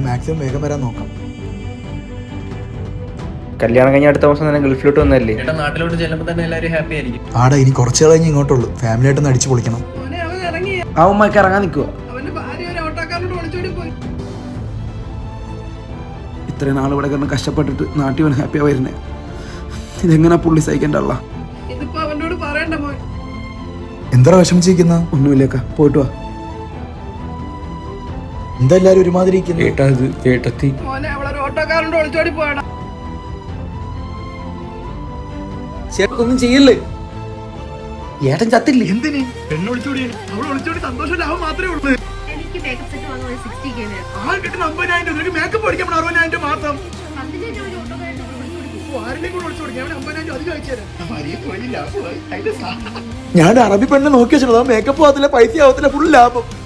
ഞാൻ മാക്സിമം വേഗം വരാൻ നോക്കാം. കല്യാണം കഴിഞ്ഞ അടുത്ത ദിവസം തന്നെ ഗൾഫിലോട്ട് വന്നല്ലേ ചേട്ടാ നാട്ടിലോട്ട് ചെല്ലുമ്പോൾ തന്നെ എല്ലാവരും ഹാപ്പി ആയിരിക്കും. ആടാ ഇനി കുറച്ച് കഴിഞ്ഞ് ഇങ്ങോട്ടുള്ളൂ. ഫാമിലി ആയിട്ടൊന്ന് അടിച്ചു പൊളിക്കണം. ആ ഉമ്മക്ക് ഇറങ്ങാൻ നിൽക്കുക ഇത്രയും നാൾ ഇവിടെ കിടന്ന് കഷ്ടപ്പെട്ടിട്ട് നാട്ടിൽ വന്ന് ഹാപ്പി ആവുന്നേ ഇതെങ്ങനെ പുള്ളി മോൻ. എന്താ വിഷമിച്ചിരിക്കുന്ന? ഒന്നുമില്ലേക്കാ പോയിട്ട് വാ. എന്താ എല്ലാരും ഒരുമാതിരി ഇരിക്കുന്നു? ഏട്ടാ ഇത് ഏട്ടത്തി. ഒളിച്ചോടി പോയടാ. ഒന്നും ചെയ്യല്ലേ? ഏട്ടൻ ചത്തില്ലേ? എന്തിന്? പെണ്ണൊളിച്ചോടി അവൾ ഒളിച്ചോടി മാത്രമേ ഉള്ളൂ. എനിക്ക് മേക്കപ്പ് സെറ്റ് വാങ്ങുന്നത് സിക്സ്റ്റി കെ ആൾ കിട്ടുന്ന അമ്പതിനായിരം രൂപ. നിനക്ക് മേക്കപ്പ് അറുപതിനായിരം രൂപ ഞാൻ അറബി പെണ്ണ് നോക്കി വെച്ചത് മേക്കപ്പ് ആവത്തില്ല പൈസ ആവത്തില്ല ഫുൾ ലാഭം.